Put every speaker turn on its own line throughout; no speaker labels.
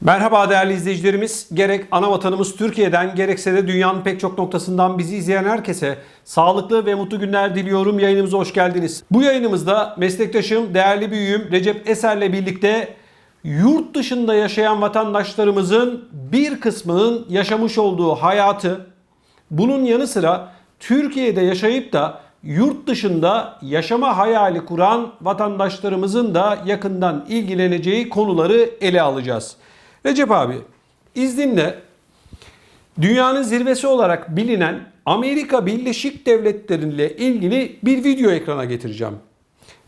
Merhaba değerli izleyicilerimiz. Gerek ana vatanımız Türkiye'den gerekse de dünyanın pek çok noktasından bizi izleyen herkese sağlıklı ve mutlu günler diliyorum. Yayınımıza hoş geldiniz. Bu yayınımızda meslektaşım, değerli büyüğüm Recep Eser'le birlikte yurt dışında yaşayan vatandaşlarımızın bir kısmının yaşamış olduğu hayatı, bunun yanı sıra Türkiye'de yaşayıp da yurt dışında yaşama hayali kuran vatandaşlarımızın da yakından ilgileneceği konuları ele alacağız. Recep abi izninle dünyanın zirvesi olarak bilinen Amerika Birleşik Devletleri ile ilgili bir video ekrana getireceğim.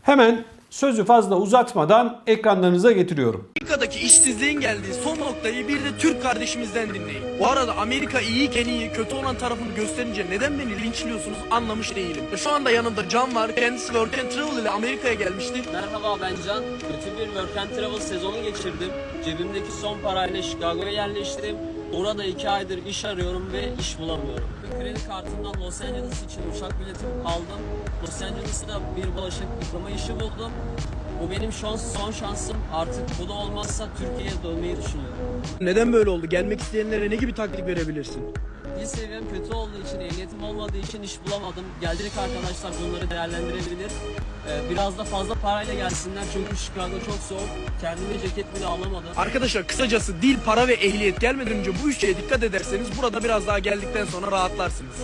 Hemen sözü fazla uzatmadan ekranlarınıza getiriyorum.
Amerika'daki işsizliğin geldiği son noktayı bir de Türk kardeşimizden dinleyin. Bu arada Amerika iyiyken iyi, kötü olan tarafını gösterince neden beni linçliyorsunuz anlamış değilim. Şu anda yanımda Can var. Kendisi Work and Travel ile Amerika'ya gelmişti.
Merhaba ben Can. Kötü bir work and travel sezonu geçirdim. Cebimdeki son parayla Chicago'ya yerleştim. Orada iki aydır iş arıyorum ve iş bulamıyorum. Kredi kartından Los Angeles için uçak biletimi aldım. Los Angeles'ta bir bulaşık yıkama işi buldum. Bu benim şu an son şansım. Artık bu da olmazsa Türkiye'ye dönmeyi düşünüyorum.
Neden böyle oldu? Gelmek isteyenlere ne gibi taktik verebilirsin?
Dil seviyem kötü olduğu için, ehliyetim olmadığı için iş bulamadım. Gelecek arkadaşlar bunları değerlendirebilir. Ee, biraz da fazla parayla gelsinler çünkü Chicago çok soğuk. Kendime ceket bile alamadım.
Arkadaşlar kısacası dil, para ve ehliyet gelmeden önce bu üç şeye dikkat ederseniz burada biraz daha geldikten sonra rahatlarsınız.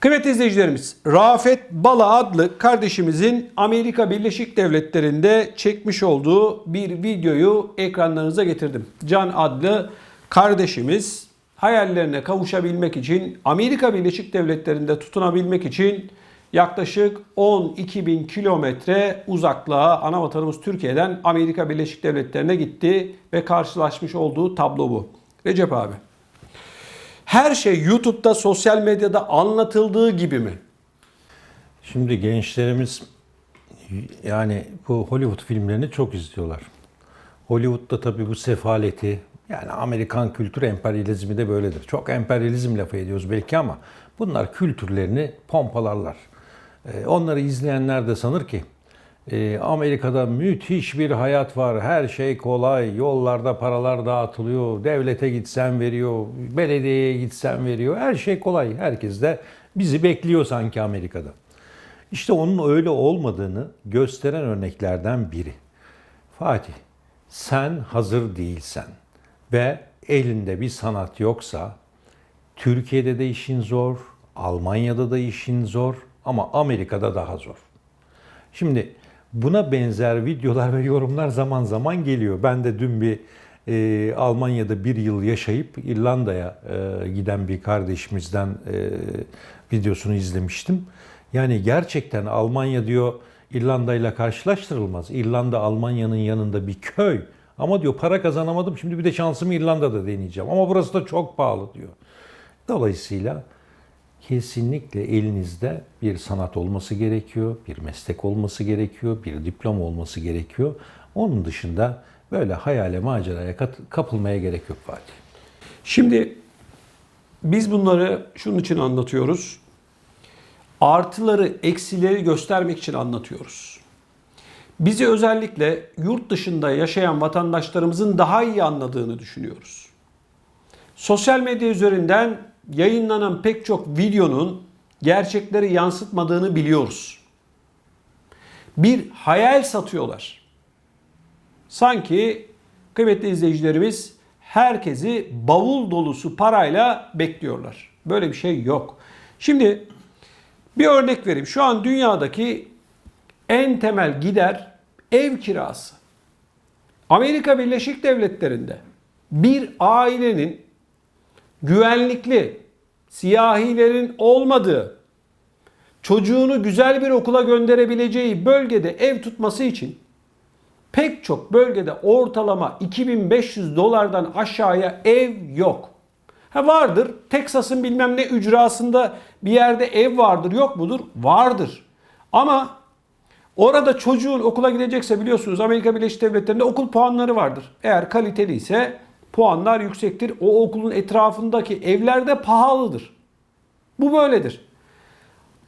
Kıymetli izleyicilerimiz, Rafet Bala adlı kardeşimizin Amerika Birleşik Devletleri'nde çekmiş olduğu bir videoyu ekranlarınıza getirdim. Can adlı kardeşimiz hayallerine kavuşabilmek için Amerika Birleşik Devletleri'nde tutunabilmek için yaklaşık 12 bin kilometre uzaklığa ana vatanımız Türkiye'den Amerika Birleşik Devletleri'ne gitti ve karşılaşmış olduğu tablo bu. Recep abi. Her şey YouTube'da, sosyal medyada anlatıldığı gibi mi?
Şimdi gençlerimiz yani bu Hollywood filmlerini çok izliyorlar. Hollywood'da tabii bu sefaleti yani Amerikan kültür emperyalizmi de böyledir. Çok emperyalizm lafı ediyoruz belki ama bunlar kültürlerini pompalarlar. Ee, Onları izleyenler de sanır ki e, Amerika'da müthiş bir hayat var. Her şey kolay. Yollarda paralar dağıtılıyor. Devlete gitsen veriyor. Belediyeye gitsen veriyor. Her şey kolay. Herkes de bizi bekliyor sanki Amerika'da. İşte onun öyle olmadığını gösteren örneklerden biri. Fatih, sen hazır değilsen ve elinde bir sanat yoksa Türkiye'de de işin zor, Almanya'da da işin zor ama Amerika'da daha zor. Şimdi buna benzer videolar ve yorumlar zaman zaman geliyor. Ben de dün bir e, Almanya'da bir yıl yaşayıp İrlanda'ya e, giden bir kardeşimizden e, videosunu izlemiştim. Yani gerçekten Almanya diyor İrlanda ile karşılaştırılmaz. İrlanda Almanya'nın yanında bir köy. Ama diyor para kazanamadım şimdi bir de şansımı İrlanda'da deneyeceğim. Ama burası da çok pahalı diyor. Dolayısıyla kesinlikle elinizde bir sanat olması gerekiyor, bir meslek olması gerekiyor, bir diploma olması gerekiyor. Onun dışında böyle hayale maceraya kapılmaya gerek yok Fatih.
Şimdi biz bunları şunun için anlatıyoruz. Artıları, eksileri göstermek için anlatıyoruz. Bizi özellikle yurt dışında yaşayan vatandaşlarımızın daha iyi anladığını düşünüyoruz. Sosyal medya üzerinden yayınlanan pek çok videonun gerçekleri yansıtmadığını biliyoruz. Bir hayal satıyorlar. Sanki kıymetli izleyicilerimiz herkesi bavul dolusu parayla bekliyorlar. Böyle bir şey yok. Şimdi bir örnek vereyim. Şu an dünyadaki en temel gider ev kirası. Amerika Birleşik Devletleri'nde bir ailenin güvenlikli, siyahilerin olmadığı, çocuğunu güzel bir okula gönderebileceği bölgede ev tutması için pek çok bölgede ortalama 2500 dolardan aşağıya ev yok. Ha vardır. Texas'ın bilmem ne ücrasında bir yerde ev vardır. Yok mudur? Vardır. Ama orada çocuğun okula gidecekse biliyorsunuz Amerika Birleşik Devletleri'nde okul puanları vardır. Eğer kaliteli ise puanlar yüksektir. O okulun etrafındaki evler de pahalıdır. Bu böyledir.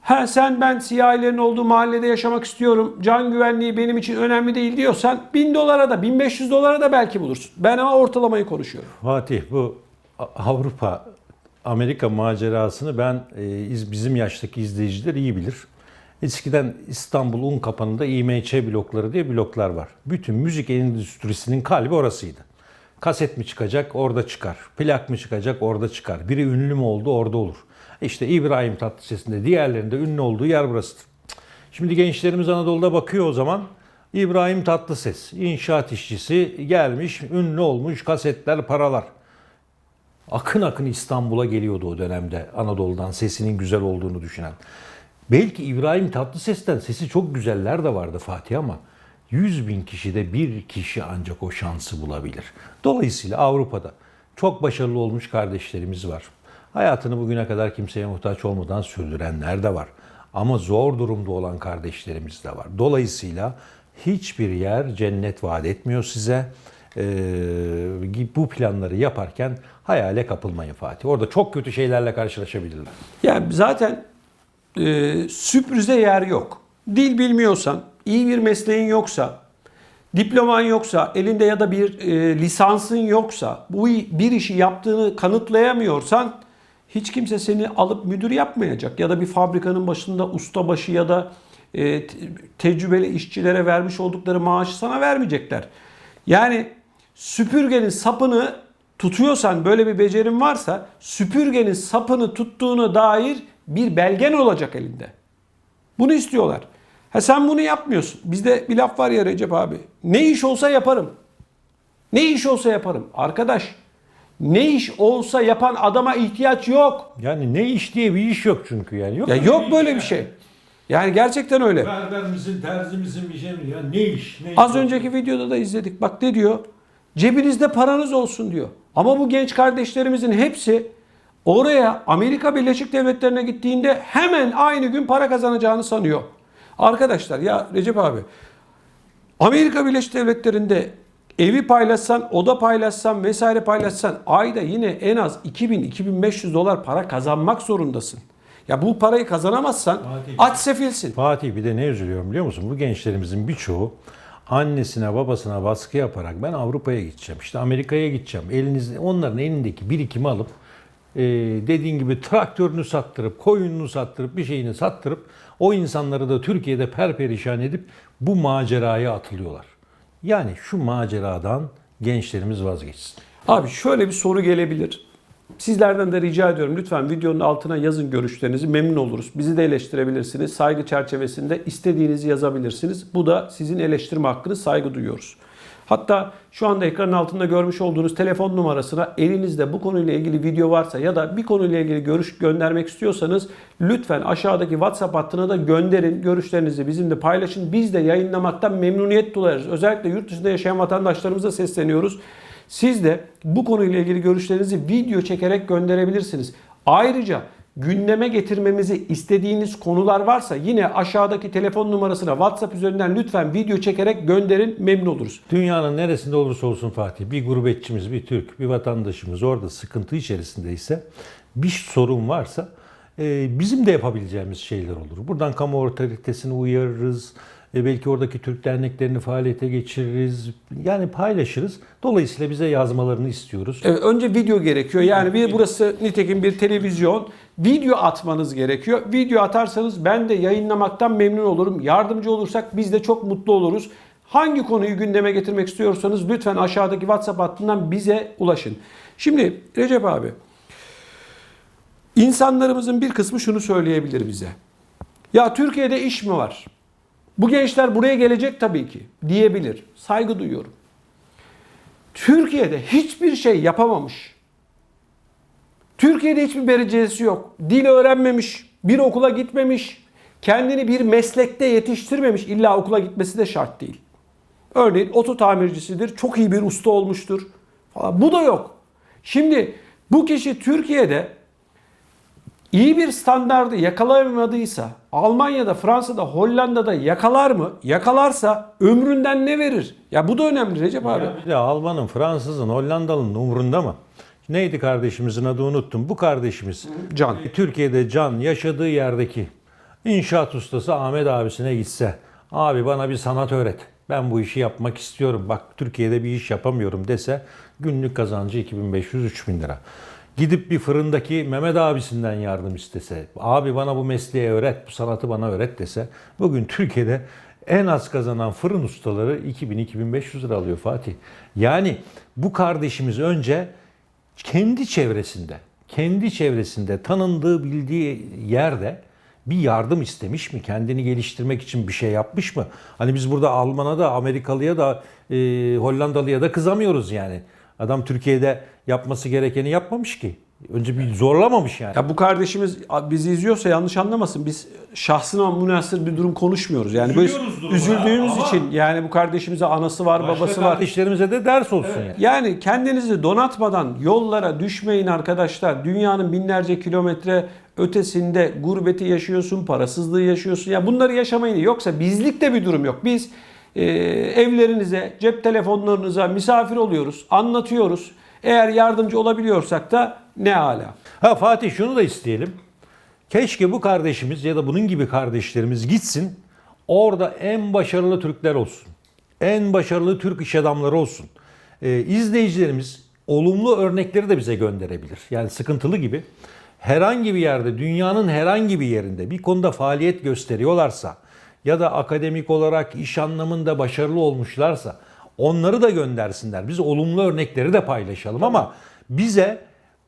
Ha sen ben siyahilerin olduğu mahallede yaşamak istiyorum. Can güvenliği benim için önemli değil diyorsan 1000 dolara da 1500 dolara da belki bulursun. Ben ama ortalamayı konuşuyorum.
Fatih bu Avrupa Amerika macerasını ben e, iz- bizim yaştaki izleyiciler iyi bilir. Eskiden İstanbul Unkapanı'nda IMÇ blokları diye bloklar var. Bütün müzik endüstrisinin kalbi orasıydı. Kaset mi çıkacak orada çıkar. Plak mı çıkacak orada çıkar. Biri ünlü mü oldu orada olur. İşte İbrahim Tatlıses'in de diğerlerinde ünlü olduğu yer burasıdır. Şimdi gençlerimiz Anadolu'da bakıyor o zaman. İbrahim Tatlıses, inşaat işçisi gelmiş, ünlü olmuş, kasetler, paralar. Akın akın İstanbul'a geliyordu o dönemde Anadolu'dan sesinin güzel olduğunu düşünen. Belki İbrahim Tatlıses'ten sesi çok güzeller de vardı Fatih ama 100 bin kişide bir kişi ancak o şansı bulabilir. Dolayısıyla Avrupa'da çok başarılı olmuş kardeşlerimiz var. Hayatını bugüne kadar kimseye muhtaç olmadan sürdürenler de var. Ama zor durumda olan kardeşlerimiz de var. Dolayısıyla hiçbir yer cennet vaat etmiyor size. Ee, bu planları yaparken hayale kapılmayın Fatih. Orada çok kötü şeylerle karşılaşabilirler.
Yani zaten e, sürprize yer yok. Dil bilmiyorsan, iyi bir mesleğin yoksa, diploman yoksa, elinde ya da bir e, lisansın yoksa, bu bir işi yaptığını kanıtlayamıyorsan hiç kimse seni alıp müdür yapmayacak. Ya da bir fabrikanın başında ustabaşı ya da e, te- tecrübeli işçilere vermiş oldukları maaşı sana vermeyecekler. Yani süpürgenin sapını tutuyorsan böyle bir becerin varsa süpürgenin sapını tuttuğuna dair bir belgen olacak elinde. Bunu istiyorlar. Ha sen bunu yapmıyorsun. Bizde bir laf var ya Recep abi. Ne iş olsa yaparım. Ne iş olsa yaparım. Arkadaş ne iş olsa yapan adama ihtiyaç yok.
Yani ne iş diye bir iş yok çünkü yani. Yok
Ya yok böyle
yani.
bir şey. Yani gerçekten öyle.
Berber misin, terzi misin bir şey mi? Ya ne iş? Ne
Az
iş?
önceki videoda da izledik. Bak ne diyor? Cebinizde paranız olsun diyor. Ama bu genç kardeşlerimizin hepsi oraya Amerika Birleşik Devletleri'ne gittiğinde hemen aynı gün para kazanacağını sanıyor. Arkadaşlar ya Recep abi Amerika Birleşik Devletleri'nde evi paylaşsan, oda paylaşsan vesaire paylaşsan ayda yine en az 2000-2500 dolar para kazanmak zorundasın. Ya bu parayı kazanamazsan
Fatih.
aç sefilsin.
Fatih bir de ne üzülüyorum biliyor musun? Bu gençlerimizin birçoğu annesine babasına baskı yaparak ben Avrupa'ya gideceğim, işte Amerika'ya gideceğim. Eliniz, onların elindeki birikimi alıp e, dediğin gibi traktörünü sattırıp, koyununu sattırıp, bir şeyini sattırıp o insanları da Türkiye'de perperişan edip bu maceraya atılıyorlar. Yani şu maceradan gençlerimiz vazgeçsin.
Abi şöyle bir soru gelebilir. Sizlerden de rica ediyorum lütfen videonun altına yazın görüşlerinizi memnun oluruz. Bizi de eleştirebilirsiniz. Saygı çerçevesinde istediğinizi yazabilirsiniz. Bu da sizin eleştirme hakkınız saygı duyuyoruz. Hatta şu anda ekranın altında görmüş olduğunuz telefon numarasına elinizde bu konuyla ilgili video varsa ya da bir konuyla ilgili görüş göndermek istiyorsanız lütfen aşağıdaki WhatsApp hattına da gönderin. Görüşlerinizi bizimle paylaşın. Biz de yayınlamaktan memnuniyet duyarız. Özellikle yurt dışında yaşayan vatandaşlarımıza sesleniyoruz. Siz de bu konuyla ilgili görüşlerinizi video çekerek gönderebilirsiniz. Ayrıca gündeme getirmemizi istediğiniz konular varsa yine aşağıdaki telefon numarasına WhatsApp üzerinden lütfen video çekerek gönderin memnun oluruz.
Dünyanın neresinde olursa olsun Fatih, bir gurbetçimiz, bir Türk, bir vatandaşımız orada sıkıntı içerisindeyse, bir sorun varsa e, bizim de yapabileceğimiz şeyler olur. Buradan kamu otoritesini uyarırız, e, belki oradaki Türk derneklerini faaliyete geçiririz, yani paylaşırız. Dolayısıyla bize yazmalarını istiyoruz.
Evet, önce video gerekiyor. Yani bir burası nitekim bir televizyon. Video atmanız gerekiyor. Video atarsanız ben de yayınlamaktan memnun olurum. Yardımcı olursak biz de çok mutlu oluruz. Hangi konuyu gündeme getirmek istiyorsanız lütfen aşağıdaki WhatsApp hattından bize ulaşın. Şimdi Recep abi, insanlarımızın bir kısmı şunu söyleyebilir bize. Ya Türkiye'de iş mi var? Bu gençler buraya gelecek tabii ki diyebilir. Saygı duyuyorum. Türkiye'de hiçbir şey yapamamış. Türkiye'de hiçbir derecesi yok. Dil öğrenmemiş, bir okula gitmemiş, kendini bir meslekte yetiştirmemiş. İlla okula gitmesi de şart değil. Örneğin oto tamircisidir, çok iyi bir usta olmuştur. Falan. Bu da yok. Şimdi bu kişi Türkiye'de iyi bir standardı yakalayamadıysa Almanya'da, Fransa'da, Hollanda'da yakalar mı? Yakalarsa ömründen ne verir? Ya bu da önemli Recep abi.
Ya bir de Alman'ın, Fransız'ın, Hollandalı'nın umurunda mı? Neydi kardeşimizin adı unuttum. Bu kardeşimiz
Can.
Türkiye'de Can yaşadığı yerdeki İnşaat ustası Ahmet abisine gitse, abi bana bir sanat öğret. Ben bu işi yapmak istiyorum. Bak Türkiye'de bir iş yapamıyorum dese günlük kazancı 2500-3000 lira. Gidip bir fırındaki Mehmet abisinden yardım istese, abi bana bu mesleği öğret, bu sanatı bana öğret dese, bugün Türkiye'de en az kazanan fırın ustaları 2000-2500 lira alıyor Fatih. Yani bu kardeşimiz önce kendi çevresinde, kendi çevresinde tanındığı bildiği yerde bir yardım istemiş mi? Kendini geliştirmek için bir şey yapmış mı? Hani biz burada Alman'a da, Amerikalıya da, e, Hollandalıya da kızamıyoruz yani. Adam Türkiye'de yapması gerekeni yapmamış ki. Önce bir zorlamamış yani.
Ya bu kardeşimiz bizi izliyorsa yanlış anlamasın. Biz şahsına münasır bir durum konuşmuyoruz. Yani böyle üzüldüğümüz
ya,
için yani bu kardeşimize anası var,
Başka
babası var.
kardeşlerimize de ders olsun yani.
Yani kendinizi donatmadan yollara düşmeyin arkadaşlar. Dünyanın binlerce kilometre ötesinde gurbeti yaşıyorsun, parasızlığı yaşıyorsun. Ya bunları yaşamayın. Yoksa bizlikte bir durum yok. Biz e, evlerinize, cep telefonlarınıza misafir oluyoruz, anlatıyoruz. Eğer yardımcı olabiliyorsak da ne ala.
Ha Fatih şunu da isteyelim. Keşke bu kardeşimiz ya da bunun gibi kardeşlerimiz gitsin. Orada en başarılı Türkler olsun. En başarılı Türk iş adamları olsun. Ee, izleyicilerimiz olumlu örnekleri de bize gönderebilir. Yani sıkıntılı gibi. Herhangi bir yerde, dünyanın herhangi bir yerinde bir konuda faaliyet gösteriyorlarsa ya da akademik olarak iş anlamında başarılı olmuşlarsa onları da göndersinler. Biz olumlu örnekleri de paylaşalım ama bize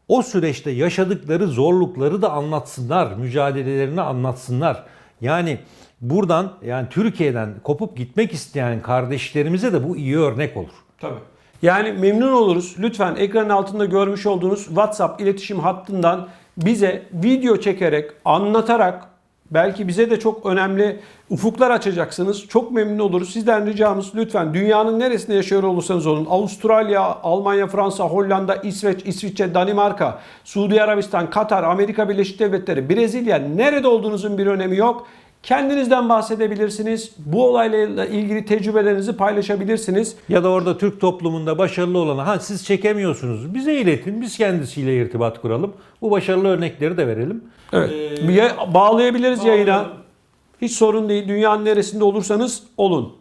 o süreçte yaşadıkları zorlukları da anlatsınlar, mücadelelerini anlatsınlar. Yani buradan yani Türkiye'den kopup gitmek isteyen kardeşlerimize de bu iyi örnek olur.
Tabii. Yani memnun oluruz. Lütfen ekranın altında görmüş olduğunuz WhatsApp iletişim hattından bize video çekerek, anlatarak belki bize de çok önemli ufuklar açacaksınız. Çok memnun oluruz. Sizden ricamız lütfen dünyanın neresinde yaşıyor olursanız olun. Avustralya, Almanya, Fransa, Hollanda, İsveç, İsviçre, Danimarka, Suudi Arabistan, Katar, Amerika Birleşik Devletleri, Brezilya nerede olduğunuzun bir önemi yok. Kendinizden bahsedebilirsiniz. Bu olayla ilgili tecrübelerinizi paylaşabilirsiniz.
Ya da orada Türk toplumunda başarılı olanı ha siz çekemiyorsunuz bize iletin biz kendisiyle irtibat kuralım. Bu başarılı örnekleri de verelim.
Evet. Ya- bağlayabiliriz yayına. Hiç sorun değil. Dünyanın neresinde olursanız olun.